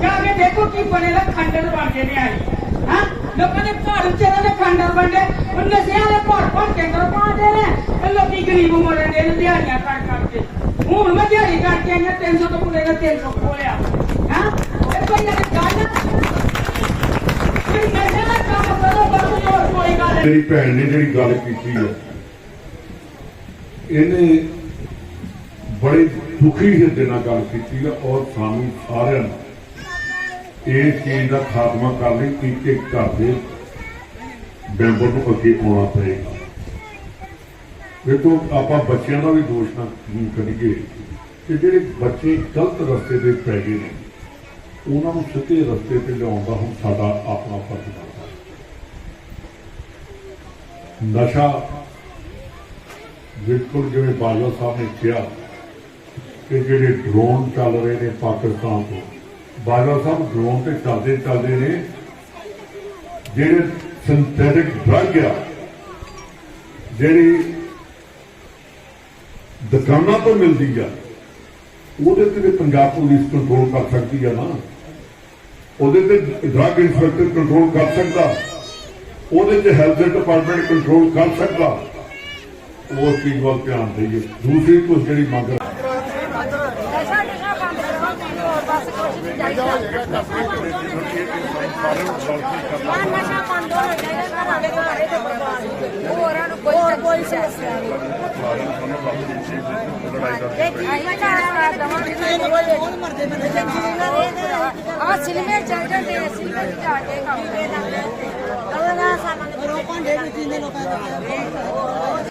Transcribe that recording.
ਦੇਖੋ ਬਣੇ ਦਾ ਖੰਡਰ ਬਣ ਗਏ ਨੇ ਆਈ ਹਾਂ? ਲੋਕਾਂ ਦੇ ਘਰ ਵਿਚਾਰੇ ਦੇ ਖੰਡਰ ਬਣਦੇ ਉਹ ਨਸ਼ਿਆਂ ਦੇ ਭਰ ਭਰ ਕੇ ਅੰਦਰ ਪਾਉਂਦੇ ਨੇ। ਇਹ ਲੋਕੀ ਗਰੀਬ ਮਰਨ ਦੇ ਦਿਹਾੜੀਆਂ ਕਰ ਕਰਕੇ ਹੁਣ ਮੈਂ ਦਿਹਾੜੀ ਕਰਕੇ ਆਈਆਂ 300 ਤੋਂ ਪੁਰੇ ਦਾ 300 ਖੋਲਿਆ। ਹਾਂ? ਇਹ ਕੋਈ ਨਾ ਗੱਲ ਮੇਰੀ ਭੈਣ ਨੇ ਜਿਹੜੀ ਗੱਲ ਕੀਤੀ ਹੈ, ਇਹਨੇ ਬੜੇ ਦੁਖੀ ਹਿਰਦੇ ਨਾਲ ਗੱਲ ਕੀਤੀ ਹੈ ਔਰ ਸਾਨੂੰ ਸਾਰਿਆਂ ਨੂੰ ਇਸ ਚੀਜ਼ ਦਾ ਖਾਤਮਾ ਕਰ ਲਈ ਇੱਕ ਇੱਕ ਘਰ ਦੇ ਮੈਂਬਰ ਨੂੰ ਅੱਗੇ ਆਉਣਾ ਪਏਗਾ। ਦੇਖੋ ਆਪਾਂ ਬੱਚਿਆਂ ਦਾ ਵੀ ਦੋਸ਼ ਨਾ ਕਰੀਏ ਕਿ ਜਿਹੜੇ ਬੱਚੇ ਗਲਤ ਰਸਤੇ ਤੇ ਪੈ ਗਏ ਨੇ, ਉਹਨਾਂ ਨੂੰ ਸਿੱਧੇ ਰਸਤੇ ਤੇ ਲਿਆਉਣ ਦਾ ਹੁਣ ਸਾਡਾ ਆਪਣਾ ਫਰਜ਼ ਬਣਦਾ। ਨਸ਼ਾ ਬਿਲਕੁਲ ਜਿਵੇਂ ਬਾਜਵਾ ਸਾਹਿਬ ਨੇ ਕਿਹਾ ਕਿ ਜਿਹੜੇ ਡਰੋਨ ਚੱਲ ਰਹੇ ਨੇ ਪਾਕਿਸਤਾਨ ਤੋਂ ਬਾਜਵਾ ਸਾਹਿਬ ਡਰੋਨ ਤੇ ਚੱਲਦੇ ਚੱਲਦੇ ਨੇ, ਜਿਹੜੇ ਸਿੰਥੈਟਿਕ ਡਰੱਗ ਆ, ਜਿਹੜੀ ਦੁਕਾਨਾਂ ਤੋਂ ਮਿਲਦੀ ਆ, ਉਹਦੇ ਤੇ ਵੀ ਪੰਜਾਬ ਪੁਲਿਸ ਕੰਟਰੋਲ ਕਰ ਸਕਦੀ ਆ ਨਾ। ਉਹਦੇ ਤੇ ਡਰੱਗ ਇਨਸਪੈਕਟਰ ਕੰਟਰੋਲ ਕਰ ਸਕਦਾ। ਉਹਦੇ ਤੇ ਹੈਲਥ ਡਿਪਾਰਟਮੈਂਟ ਕੰਟਰੋਲ ਕਰ ਸਕਦਾ। ਉਹ ਚੀਜ਼ ਵੱਲ ਧਿਆਨ ਦੇਈਏ। ਦੂਸਰੀ ਕੁਝ ਜਿਹੜੀ ਮੰਗ ਨਸ਼ਾ ਨਸ਼ਾ ਬੰਦ ਕਰੋ ਮੈਨੂੰ ਹੋਰ ਬਸ ਕੁਛ ਨਹੀਂ ਚਾਹੀਦਾ ਹਾਂ ਨਸ਼ਾ ਬੰਦ ਹੋਣਾ ਚਾਹੀਦਾ ਘਰਾਂ ਦੇ ਘਰੇ ਤੇ ਪਰਿਵਾਰ ਨੂੰ ਹੋਰਾਂ ਨੂੰ ਕੋਈ ਕੋਈ ਸਮੱਸਿਆ ਨਹੀਂ। ਆ ਸਿਲਮੇ ਚੱਲ ਜਾਂਦੇ ਅਸੀਂ ਵੀ ਜਾ ਕੇ ਕੰਮ ਕਰਦੇ ਹਾਂ ਅਗਲਾ ਸਾਮਾਨ ਭਾਂਡੇ ਵੀ ਪੀਂਦੇ ਲੋਕਾਂ ਦੇ